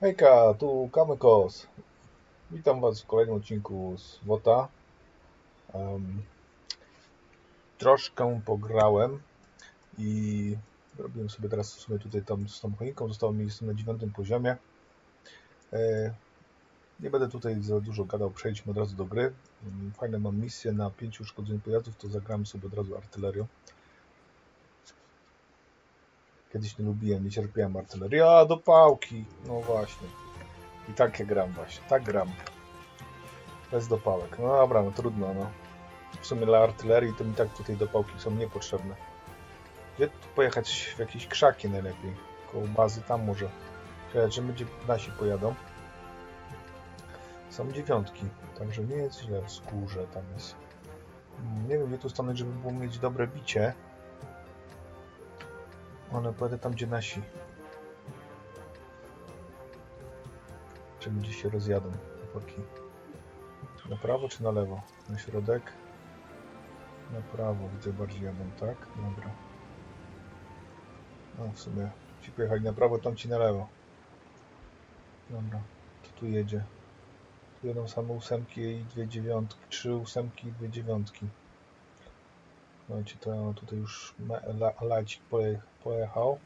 Hejka, tu Kamykos. Witam Was w kolejnym odcinku z WOTA. Em, troszkę pograłem i robiłem sobie teraz w sumie tutaj tam z tą choinką. Zostało mi jestem na dziewiątym poziomie. E, nie będę tutaj za dużo gadał, przejdźmy od razu do gry. Mm, Fajne mam misje na pięciu uszkodzonych pojazdów, to zagrałem sobie od razu artylerią. Kiedyś nie lubiłem, nie cierpiałem artylerii. A, do pałki! No właśnie. I tak ja gram właśnie, tak gram. Bez dopałek. No dobra, no trudno, no. W sumie dla artylerii to mi tak tutaj dopałki są niepotrzebne. Gdzie tu pojechać? W jakieś krzaki najlepiej. Koło bazy, tam może. Czekaj, że będzie nasi pojadą. Są dziewiątki, także nie jest źle w skórze tam jest. Mm, Nie wiem gdzie tu stanąć, żeby było mieć dobre bicie. Ale pojadę tam, gdzie nasi. Czy gdzie się rozjadą chłopaki. Na prawo czy na lewo? Na środek? Na prawo widzę bardziej jadą, tak? Dobra. No w sumie ci pojechali na prawo, tam ci na lewo. Dobra, to tu jedzie. Tu jedą same ósemki i dwie dziewiątki. Trzy ósemki i dwie dziewiątki. Słuchajcie, to tutaj już lacik poje- pojechał.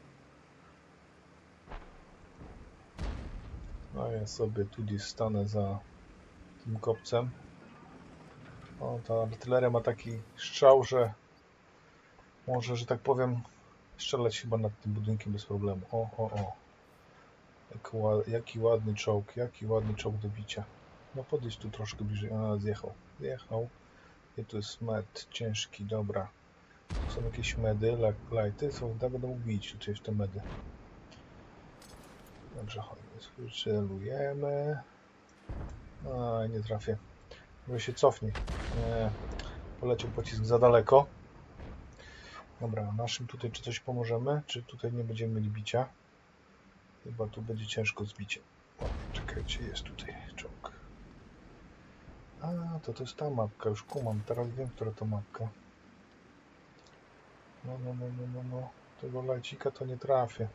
A ja sobie tu gdzieś stanę za tym kopcem. O, ta artyleria ma taki strzał, że może, że tak powiem, strzelać chyba nad tym budynkiem bez problemu. O, o, o. Jaki ładny czołg, jaki ładny czołg do bicia. No podejść tu troszkę bliżej. A, zjechał. Zjechał. I tu jest med ciężki, dobra. Tu są jakieś medy, lighty, są, tak będą bić tutaj w te medy. Dobrze, chodźmy, celujemy. A, nie trafię. Może się cofnie. Nie, poleciał pocisk za daleko. Dobra, naszym tutaj czy coś pomożemy, czy tutaj nie będziemy mieli bicia? Chyba tu będzie ciężko z biciem. O, czekajcie, jest tutaj czołg. A, to to jest ta mapka, już kumam, teraz wiem, która to mapka. No, no, no, no, no, no. Tego lajcika to nie trafię.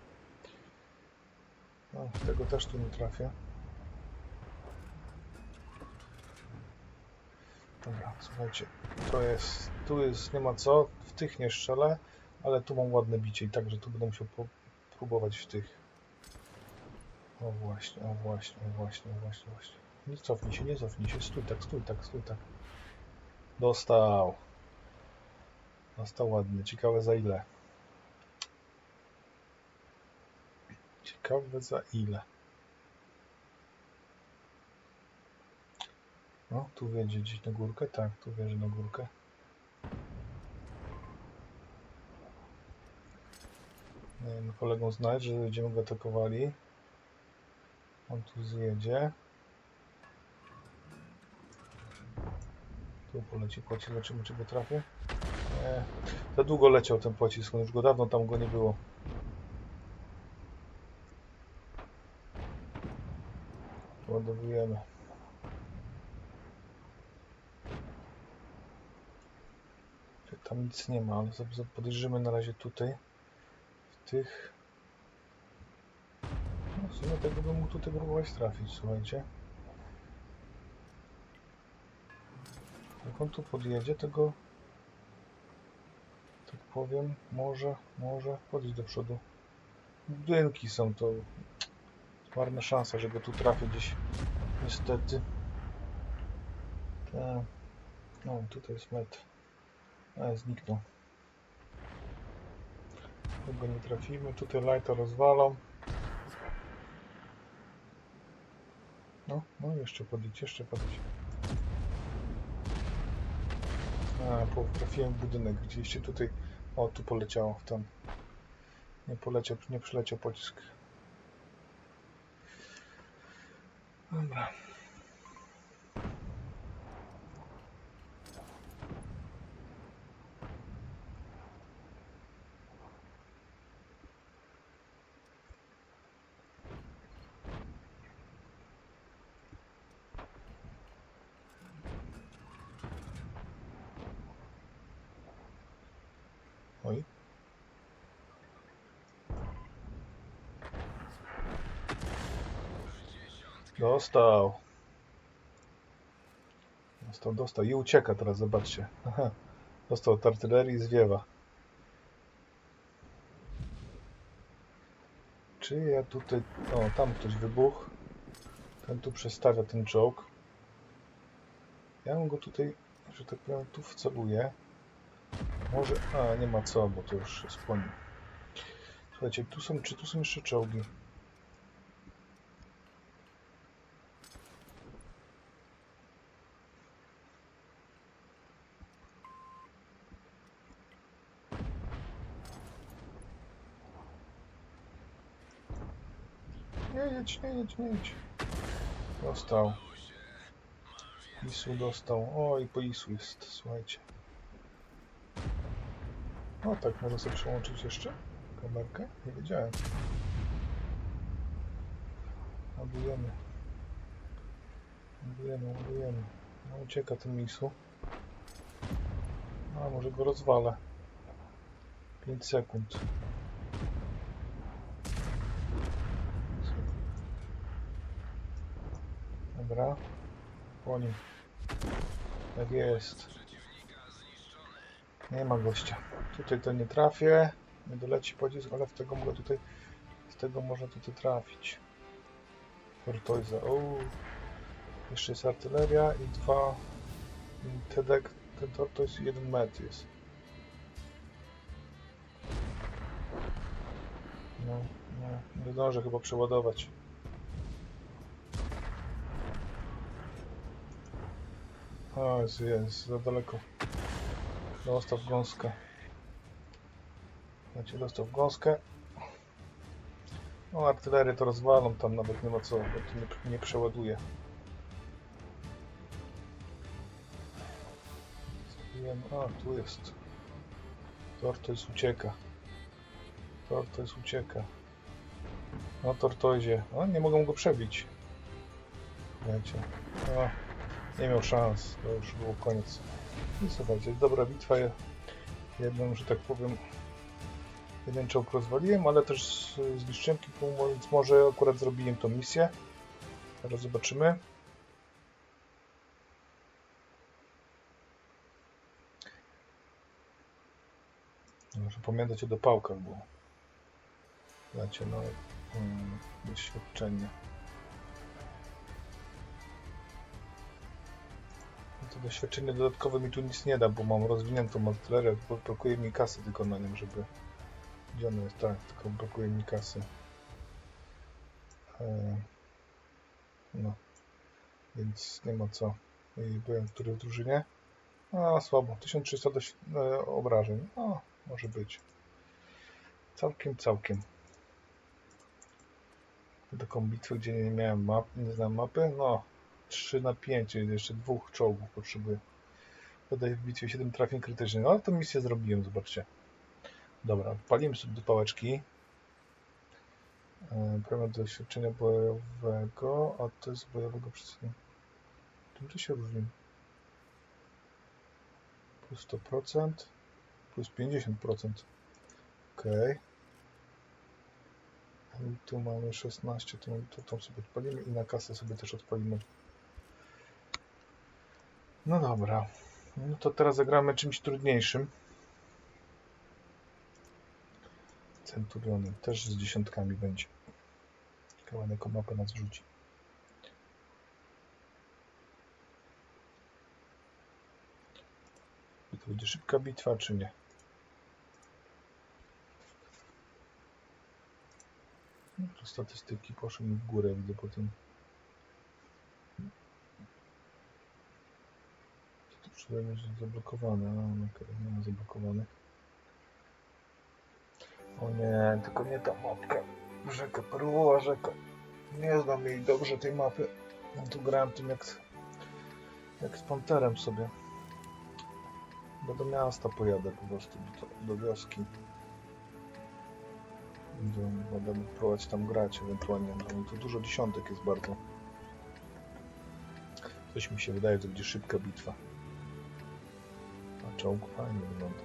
No, tego też tu nie trafię. Dobra, słuchajcie, to jest, tu jest, nie ma co, w tych nie strzelę, ale tu mam ładne bicie i także tu będę musiał próbować w tych. O właśnie, o właśnie, o właśnie, o właśnie, o właśnie. Nie cofnij się, nie cofnij się, stój tak, stój tak, stój tak. Dostał. Dostał ładnie, ciekawe za ile. Ciekawe za ile. No, tu wiedzie gdzieś na górkę? Tak, tu wiedzie na górkę. Dajemy kolegom znać, że będziemy go atakowali. On tu zjedzie. Tu poleci pocisk, zobaczymy czy go trafię. Nie, za długo leciał ten pocisk, on już go dawno tam go nie było. Ładowujemy. Tam nic nie ma, ale podejrzymy na razie tutaj. W tych. No w sumie tego bym mógł tutaj próbować trafić, słuchajcie. Jak on tu podjedzie, tego tak powiem, może, może podejść do przodu. Budynki są to marna szansa, że go tu trafię gdzieś. Niestety. Tak. No, tutaj jest met. A, zniknął. Tego nie trafimy. Tutaj lighta rozwalą. No, no jeszcze podjedź, jeszcze podjedź. A, trafiłem w budynek, gdzieście tutaj. O, tu poleciało w ten. Nie poleciał, nie przyleciał pocisk. Dobra. Oj. Dostał. Dostał, dostał. I ucieka teraz, zobaczcie. Dostał od artylerii i zwiewa. Czy ja tutaj... O, tam ktoś wybuchł. Ten tu przestawia ten czołg. Ja go tutaj, że tak powiem, tu wceluję. Może... A, nie ma co, bo to już jest. Słuchajcie, tu są... Czy tu są jeszcze czołgi? Jedź, jedź, jedź. Dostał. Isu dostał. O, i po Isu jest, słuchajcie. O, tak, można sobie przełączyć jeszcze kamerkę? Nie wiedziałem. Ładujemy. Ładujemy, ładujemy. No, ucieka ten Isu. A, może go rozwalę. 5 sekund. Dobra. Po nim. Tak jest. Nie ma gościa. Tutaj to nie trafię. Nie doleci pocisk, ale w tego mogę tutaj... Z tego można tutaj trafić. Tortoise. O. Jeszcze jest artyleria i dwa... Tedek, ten tortoise jeden met jest. No, no. Nie zdążę chyba przeładować. O, jest, jest, za daleko. Dostał gąskę. Znaczy, dostał gąskę. No, artylerię to rozwalą, tam nawet nie ma co, bo to nie, nie przeładuje. Wiem, a, tu jest. Tortoise ucieka. Tortoise ucieka. No, Tortoise. O, nie mogą go przebić. Wiecie. O. Nie miał szans, to już było koniec. I słuchajcie, dobra bitwa. Jedną, że tak powiem, jeden czołg rozwaliłem, ale też zniszczyłem kilku, więc może akurat zrobiłem tą misję. Teraz zobaczymy. Muszę pamiętać o dopałkach, bo znacie, no, mm, doświadczenie. To doświadczenie dodatkowe mi tu nic nie da, bo mam rozwiniętą artylerię, brakuje mi kasy tylko na nim, żeby... Gdzie ona jest? Tak, tylko brakuje mi kasy. E, No. Więc nie ma co. I byłem w której drużynie? A, słabo. 1300 doś- e, obrażeń. O, może być. Całkiem, całkiem. Taką bitwę, gdzie nie miałem map, nie znam mapy, no 3 na 5, czyli jeszcze dwóch czołgów potrzebuję. Dodaję w bitwie 7 trafień krytycznych, no ale tę misję zrobiłem, zobaczcie. Dobra, palimy sobie do pałeczki. E, do doświadczenia bojowego, a to jest bojowego przedstawienia. Czym to się różni? Plus 100%, plus 50%. Ok. I tu mamy 16, to, to tą sobie odpalimy i na kasę sobie też odpalimy. No dobra. No to teraz zagramy czymś trudniejszym. Centurionem. Też z dziesiątkami będzie. Na jaką mapę nas rzuci. I to będzie szybka bitwa, czy nie? No, to statystyki poszły mi w górę, widzę po tym. To jest zablokowane, a no, nie ma zablokowanych. O nie, tylko nie ta mapka. Rzeka, perłowa rzeka. Nie znam jej dobrze tej mapy. No tu grałem tym jak, jak z Panterem sobie. Bo do miasta pojadę po prostu, do, do wioski. Będę, próbować tam grać ewentualnie. No, tu dużo dziesiątek jest bardzo. Coś mi się wydaje, to będzie szybka bitwa czołg fajnie wygląda.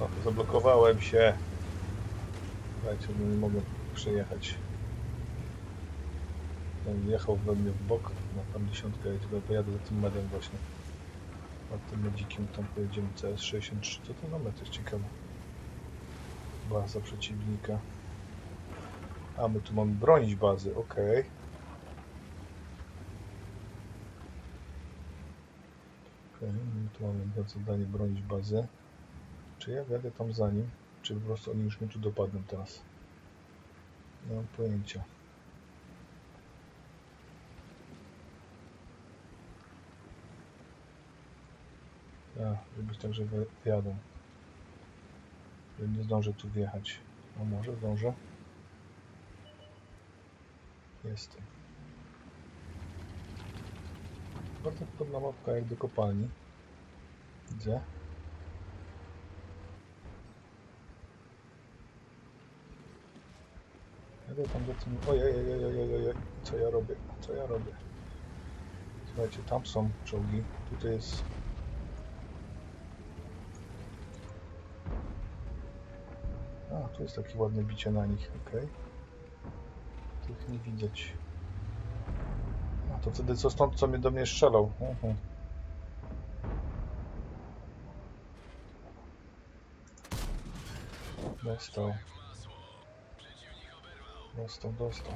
O, zablokowałem się. Słuchajcie, no nie mogę przejechać. Ten jechał we mnie w bok, na tam dziesiątkę i tutaj pojadę za tym medem właśnie. A tym medzikiem tam pojedziemy CS63, to ten jest ciekawe? Baza przeciwnika. A my tu mamy bronić bazy, okej. Okej, my tu mamy zadanie bronić bazy. Czy ja jadę tam za nim? Czy po prostu oni już mnie tu dopadną teraz? Nie mam pojęcia. A, żeby tak. Że nie zdążę tu wjechać. A może zdążę? Jestem. Bardzo podobna mapka jak do kopalni. Widzę. Jadę tam za tym... Ojej, ojej, ojej, ojej. Co ja robię? Co ja robię? Słuchajcie, tam są czołgi. Tutaj jest... Tu jest takie ładne bicie na nich, ok. Tych nie widać. A to wtedy co stąd, co mnie do mnie strzelał? Mhm. Dostał. Dostał, dostał.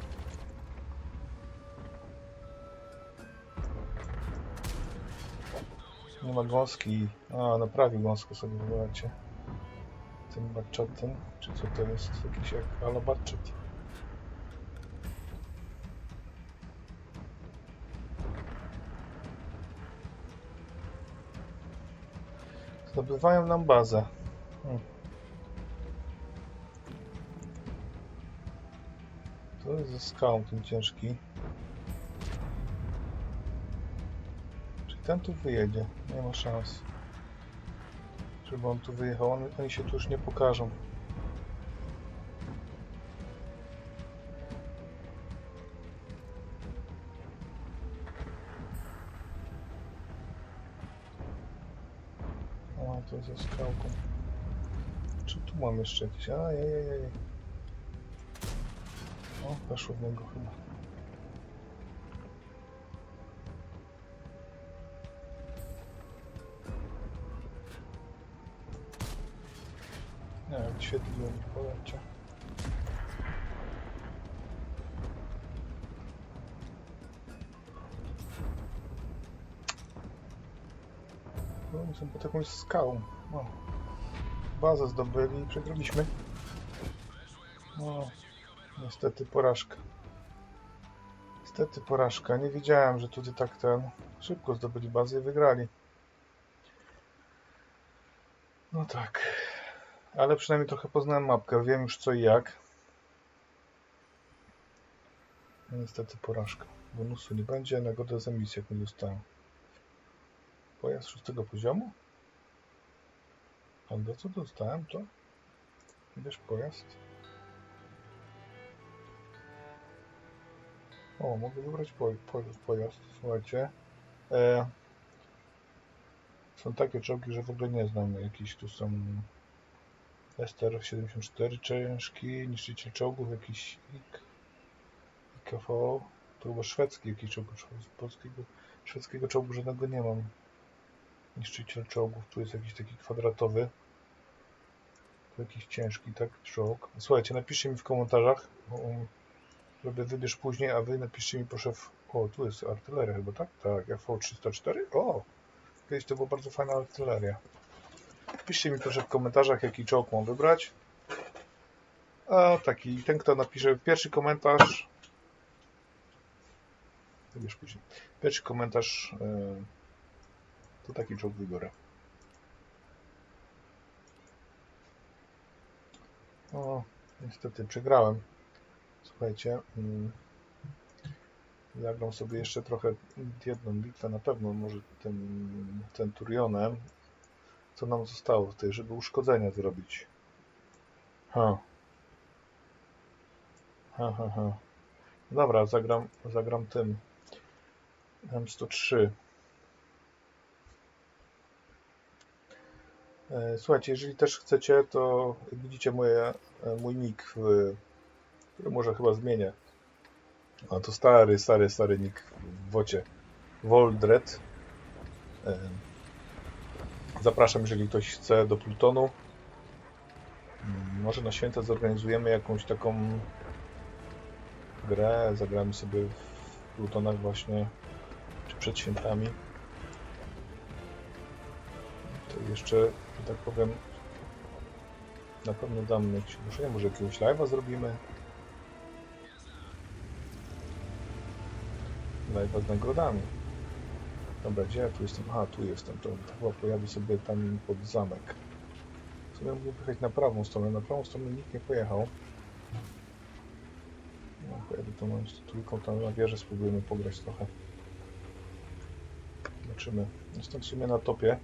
Nie ma gąski. A, naprawił gąskę sobie, wybaczcie. Tym batczetem. Czy co to jest? Jakiś jak ala batchet. Zdobywają nam bazę. Hmm. To jest ze skałą ten ciężki. Czy ten tu wyjedzie? Nie ma szans. Żeby on tu wyjechał. On, oni się tu już nie pokażą. O, to ze skałką. Czy tu mam jeszcze jakieś? A, jej, jej, jej. O, weszło w niego chyba. Nie wiem, świetliło mi pojęcia. No, są pod jakąś skałą. O. Bazę zdobyli i przegraliśmy. No, niestety porażka. Niestety porażka. Nie wiedziałem, że tutaj tak ten szybko zdobyli bazę i wygrali. No tak. Ale przynajmniej trochę poznałem mapkę. Wiem już co i jak. No Niestety porażka. Bonusu nie będzie, nagrodę za misję jaką dostałem. Pojazd szóstego poziomu? A do co dostałem to? Wiesz pojazd? O, mogę wybrać po, po, pojazd. Słuchajcie. E, są takie czołgi, że w ogóle nie znam. Jakieś tu są STR-74 ciężki, niszczyciel czołgów, jakiś IK, IKV. To chyba szwedzki jakiś czołg. Polskiego, szwedzkiego czołgu żadnego nie mam. Niszczyciel czołgów. Tu jest jakiś taki kwadratowy. Tu jakiś ciężki, tak? Czołg. Słuchajcie, napiszcie mi w komentarzach. Um, Robię wybierz później, a wy napiszcie mi proszę w... O, tu jest artyleria chyba, tak? Tak, FV304? O! Kiedyś to była bardzo fajna artyleria. Piszcie mi proszę w komentarzach, jaki czołg mam wybrać. A taki, ten kto napisze pierwszy komentarz... Wybierz później. Pierwszy komentarz... Yy, to taki czołg wybiorę. O, niestety przegrałem. Słuchajcie, mm, zagram sobie jeszcze trochę jedną bitwę na pewno, może tym Centurionem. Co nam zostało tutaj, żeby uszkodzenia zrobić? Ha. Ha, ha, ha. Dobra, zagram, zagram tym M103. E, Słuchajcie, jeżeli też chcecie, to widzicie moje, e, mój nick, który może chyba zmienię. A to stary, stary, stary nick w wocie. Voldred. Zapraszam, jeżeli ktoś chce do Plutonu. Może na święta zorganizujemy jakąś taką grę, zagramy sobie w Plutonach właśnie, czy przed świętami. To jeszcze, że tak powiem, na pewno dam jakieś ogłoszenie, może jakiegoś live'a zrobimy. Live'a z nagrodami. Dobra, gdzie ja tu jestem? Aha, tu jestem. To chyba pojadę sobie tam pod zamek. Sobie mógłbym pojechać na prawą stronę. Na prawą stronę nikt nie pojechał. No, pojadę tą trójką tam na wieżę, spróbujemy pograć trochę. Zobaczymy. Jestem w sumie na topie.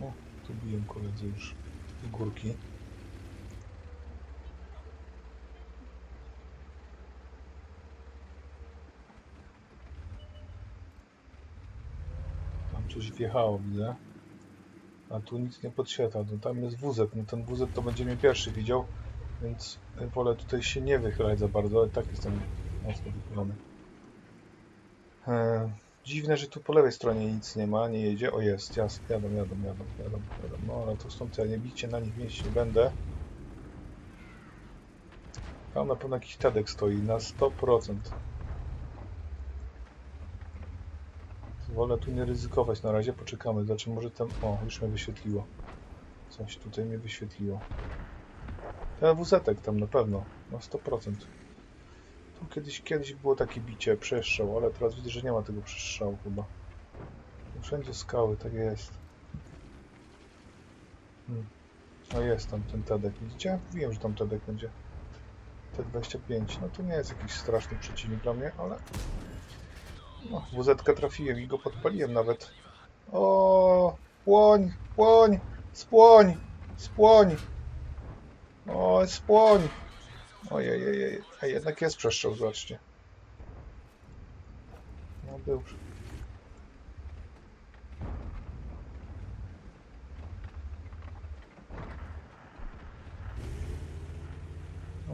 O, tu koledzy już górki. Tam coś wjechało, widzę. A tu nic nie podświetla. No tam jest wózek. No ten wózek to będzie mnie pierwszy widział, więc wolę tutaj się nie wychylać za bardzo, ale tak jestem mocno wychylony. E, dziwne, że tu po lewej stronie nic nie ma, nie jedzie. O jest, jas, jadą, jadą, jadą, jadą, jadą. No ale to stąd ja nie bicie na nich mieście nie będę. Tam na pewno jakiś Tadek stoi na 100%. Wolę tu nie ryzykować na razie, poczekamy. Znaczy może tam... O, już mnie wyświetliło. Coś tutaj mnie wyświetliło. Ten wuzetek tam na pewno, na 100%. Tu kiedyś, kiedyś było takie bicie, przestrzał, ale teraz widzę, że nie ma tego przestrzału chyba. Wszędzie skały, tak jest. Hmm. No jest tam ten Tedek, widzicie? Wiem, że tam Tedek będzie. T25, no to nie jest jakiś straszny przeciwnik dla mnie, ale... No, WZ trafiłem i go podpaliłem nawet. O, Spłoń, spłoń, spłoń, spłoń. O, spłoń. Ojej, ojej, a jednak jest przestrzał, zobaczcie. No był.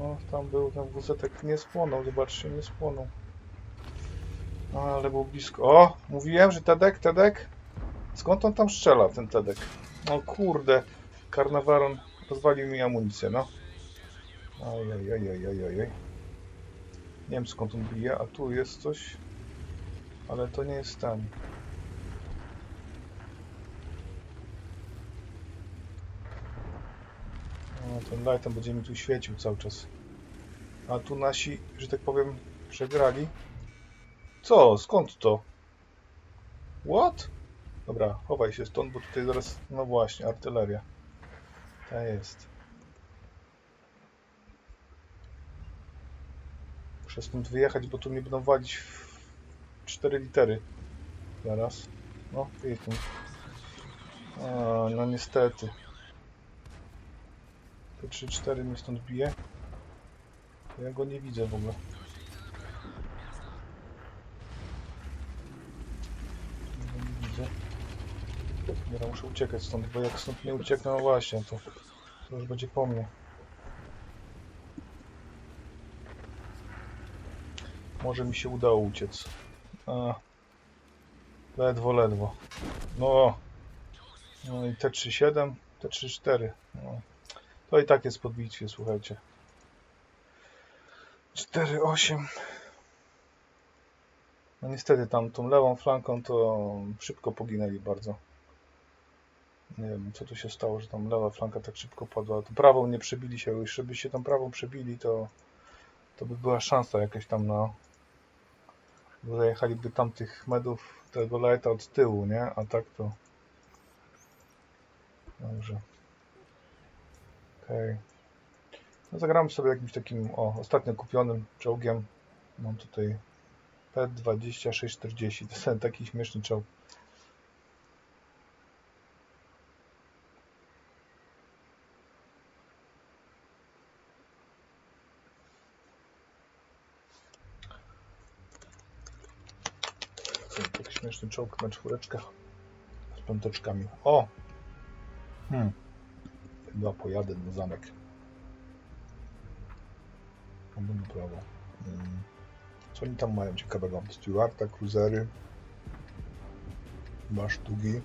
O, tam był, tam wuzetek nie spłonął, zobaczcie, nie spłonął. Ale był blisko. O, mówiłem, że Tedek, Tedek? Skąd on tam strzela, ten Tedek? O kurde, Karnawaron rozwalił mi amunicję, no. Ojej. Nie wiem skąd on bije, a tu jest coś. Ale to nie jest ten. O, ten lightem będzie mi tu świecił cały czas. A tu nasi, że tak powiem, przegrali. Co? Skąd to? What? Dobra, chowaj się stąd, bo tutaj zaraz... No właśnie, artyleria. Ta jest. Muszę stąd wyjechać, bo tu mnie będą walić w cztery litery. Zaraz. No, wyjedźmy. No niestety. Te 3-4 mnie stąd bije. Ja go nie widzę w ogóle. Ja nie widzę. Dobra, muszę uciekać stąd, bo jak stąd nie ucieknę, no właśnie, to, to już będzie po mnie. Może mi się udało uciec. A, ledwo, ledwo. No, no i T37, T34. No. To i tak jest po bitwie, słuchajcie. 4-8. No niestety tam tą lewą flanką to szybko poginęli bardzo. Nie wiem co tu się stało, że tam lewa flanka tak szybko padła. To prawą nie przebili się, już żeby się tą prawą przebili to to by była szansa jakaś tam na zajechaliby tamtych medów tego lighta od tyłu, nie? A tak to dobrze. Okej. No zagramy sobie jakimś takim, o, ostatnio kupionym czołgiem. Mam tutaj P2640. To jest taki śmieszny czołg. Co, tak śmieszny czołg na czwóreczkach z piąteczkami. O! Hmm. Chyba pojadę na zamek. Albo prawo. Hmm. Co oni tam mają ciekawego? Stewarta, cruisery. Chyba sztugi.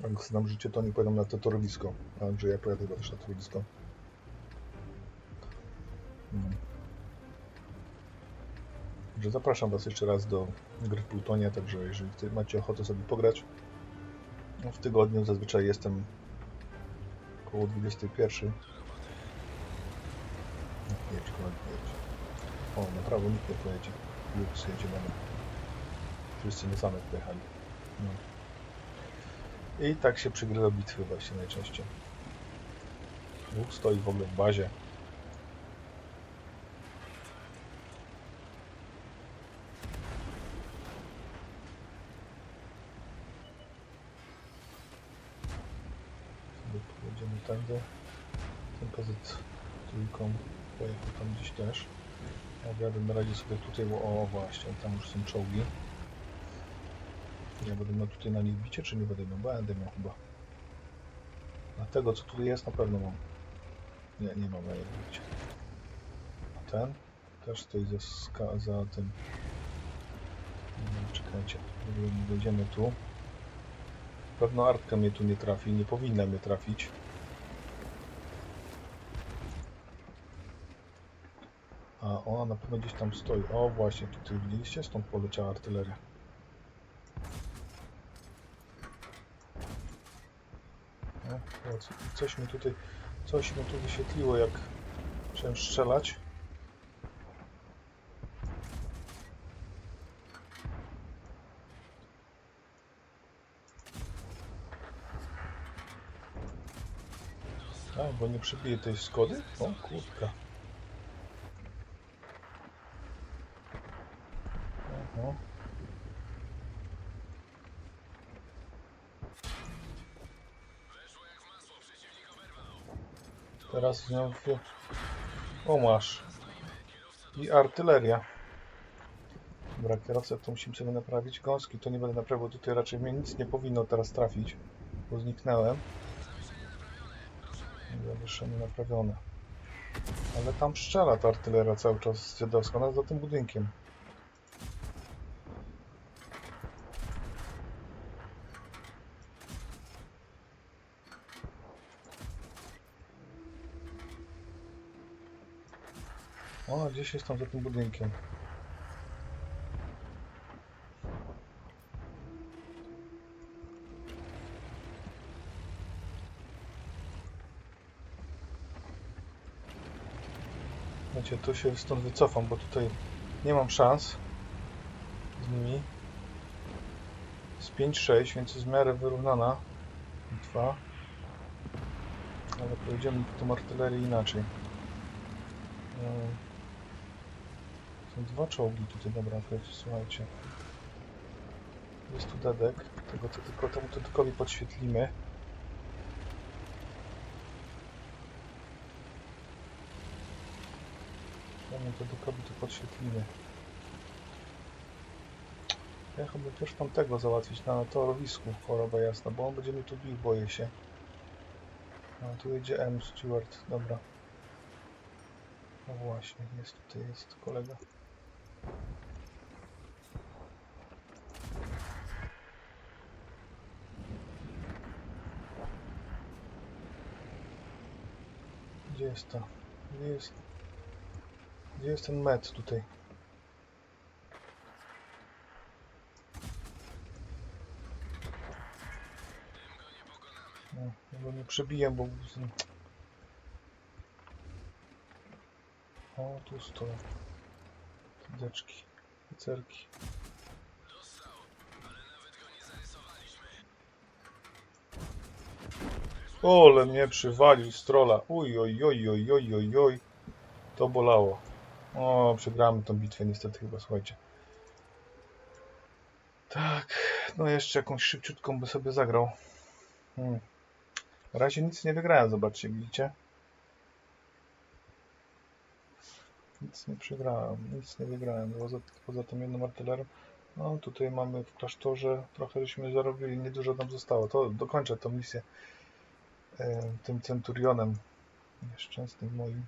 Jak znam życie, to nie pojadę na to torowisko. Także ja pojadę też na torowisko. Także zapraszam Was jeszcze raz do gry w Plutonie, także jeżeli macie ochotę sobie pograć, no w tygodniu zazwyczaj jestem około 21. No, Jedź, kolega, jedź. O, na prawo nikt nie pojedzie. Lux jedzie mamy. Wszyscy na zamek pojechali. No. I tak się przygrywa bitwy właśnie najczęściej. Lux stoi w ogóle w bazie. Pojedziemy tędy. Ten pozyt trójką pojechał tam gdzieś też. Ja jadę na razie sobie tutaj, o właśnie, tam już są czołgi. Ja będę miał tutaj na nich bicie, czy nie będę miał? Będę miał chyba. A tego, co tu jest, na pewno mam. Nie, nie mam na jego bicie. A ten też stoi za, za tym. Nie, Czekajcie, wejdziemy tu. Pewno Artka mnie tu nie trafi, nie powinna mnie trafić. A ona na pewno gdzieś tam stoi. O właśnie, tutaj widzieliście? Stąd poleciała artyleria. No, coś mi tutaj, coś mi tu wyświetliło, jak chciałem strzelać. A, bo nie przebije tej Skody? O kurka. Aha. Teraz z nią w... O masz. I artyleria. Dobra, kierowcę to musimy sobie naprawić. Gąski to nie będę naprawiał, tutaj raczej mnie nic nie powinno teraz trafić, bo zniknąłem. Zawieszenie naprawione. Ale tam strzela ta artyleria cały czas z dziadowska, za tym budynkiem. O, gdzieś jest tam za tym budynkiem. Wiecie, tu się stąd wycofam, bo tutaj nie mam szans z nimi. Z 5-6, więc jest w miarę wyrównana bitwa. Ale pojedziemy po tą artylerię inaczej. Eee, Są dwa czołgi tutaj, dobra, słuchajcie. Jest tu dedek, tego to tylko temu dedekowi podświetlimy. Temu dedekowi to podświetlimy. Ja chyba też tamtego załatwić na torowisku, choroba jasna, bo on będzie mnie tu bił, boję się. A tu jedzie M. Stewart, dobra. No właśnie, jest tutaj, jest kolega. Gdzie jest to? Gdzie jest... Gdzie jest ten met tutaj? No, ja go nie przebiję, bo... O, tu stoją. Tydeczki, pizzerki. Ole mnie przywalił z trolla. Uj, oj, oj, oj, oj, oj, oj. To bolało. O, przegramy tą bitwę niestety chyba, słuchajcie. Tak, no jeszcze jakąś szybciutką by sobie zagrał. Hmm. Na razie nic nie wygrałem, zobaczcie, widzicie? Nic nie przegrałem, nic nie wygrałem. Poza, poza tym jednym artylerem. No tutaj mamy w klasztorze, trochę żeśmy zarobili, niedużo nam zostało. To dokończę tą misję e, tym centurionem nieszczęsnym moim.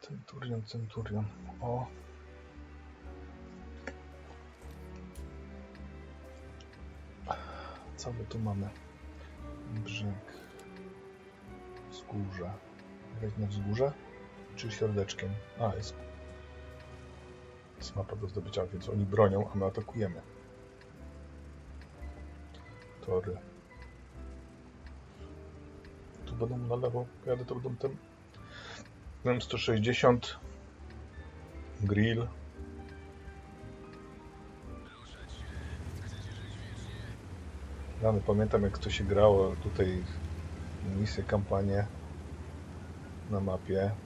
Centurion, centurion. O. Co my tu mamy? Brzeg. Wzgórze. Wejść na wzgórze? Czy środeczkiem? A, jest. Jest mapa do zdobycia, więc oni bronią, a my atakujemy. Tory. Tu będą na lewo. Jadę to będą tym. M160. Grill. Ja no, pamiętam jak to się grało tutaj misje, kampanie na mapie.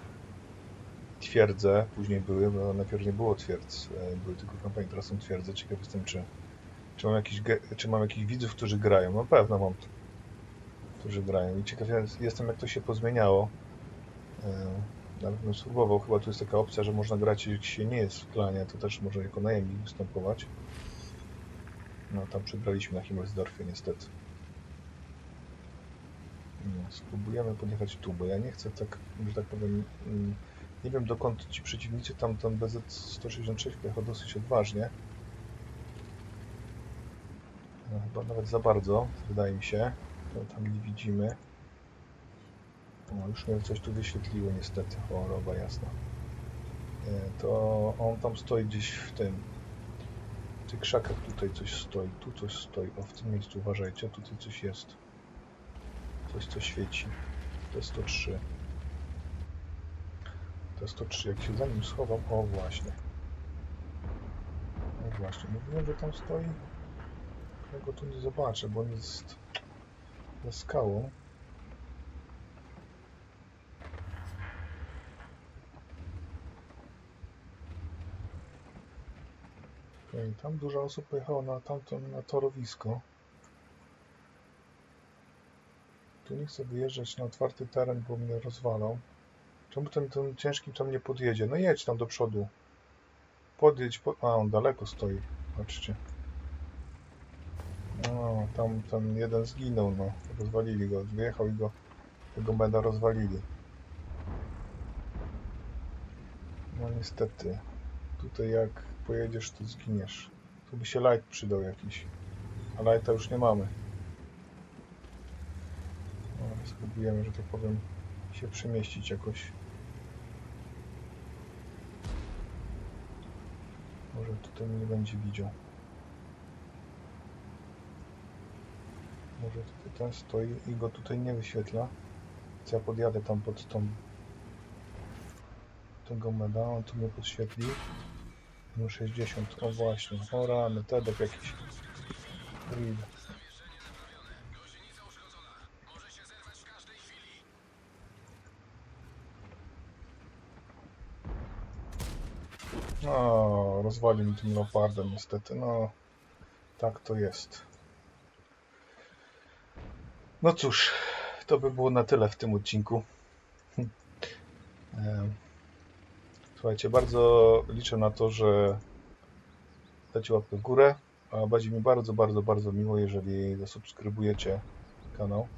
Twierdze później były, bo najpierw nie było twierdz, e, były tylko kampanie, teraz są twierdze. Ciekaw jestem, czy, czy, mam jakiś, czy mam jakichś widzów, którzy grają. No pewno mam, którzy grają. I ciekaw jest- jestem, jak to się pozmieniało. E, Nawet bym spróbował, chyba tu jest taka opcja, że można grać, jak się nie jest w klanie, to też może jako najemnik występować. No tam przegraliśmy na Himmelsdorfie niestety. No, spróbujemy podjechać tu, bo ja nie chcę tak, że tak powiem, mm, nie wiem dokąd ci przeciwnicy, tam ten BZ-166 pojechał dosyć odważnie. No, chyba nawet za bardzo, wydaje mi się. To tam nie widzimy. O, już mnie coś tu wyświetliło niestety, choroba jasna. E, To on tam stoi gdzieś w tym, w tych krzakach tutaj coś stoi, tu coś stoi, o w tym miejscu uważajcie, tutaj coś jest. Coś co świeci. To jest 103. To jest 103, jak się za nim schowam, o właśnie. O właśnie, mówiłem, że tam stoi. Ja go tu nie zobaczę, bo on jest za skałą. Okej, tam dużo osób pojechało na tamto, na torowisko. Tu nie chcę wyjeżdżać na otwarty teren, bo mnie rozwalą. Czemu ten, ten ciężki tam nie podjedzie? No jedź tam do przodu. Podjedź, po... a on daleko stoi, patrzcie. No, tam ten jeden zginął, no. Rozwalili go, wyjechał i go, tego meda rozwalili. No niestety. Tutaj jak pojedziesz, to zginiesz. Tu by się light przydał jakiś. A lighta już nie mamy. Spróbujemy, że tak powiem, się przemieścić jakoś. Może tutaj mnie nie będzie widział. Może tutaj ten stoi i go tutaj nie wyświetla. Więc ja podjadę tam pod tą tego meda, on tu mnie podświetli. No 60, o właśnie, o rany, tedek jakiś. Reed. No, rozwalił mi tym leopardem niestety, no. Tak to jest. No cóż, to by było na tyle w tym odcinku. Słuchajcie, bardzo liczę na to, że dacie łapkę w górę, a będzie mi bardzo, bardzo, bardzo miło, jeżeli zasubskrybujecie kanał.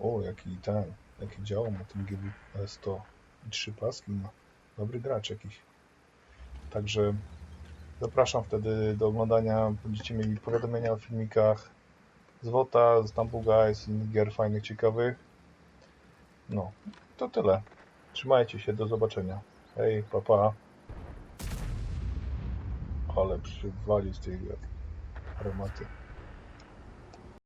O, jaki ten, jaki działa na tym GW100 i trzy paski ma. Dobry gracz jakiś. Także zapraszam wtedy do oglądania. Będziecie mieli powiadomienia o filmikach z WOTA, z Tumble Guys, innych gier fajnych, ciekawych. No, to tyle. Trzymajcie się, do zobaczenia. Hej, papa. Ale przywali z tej armaty.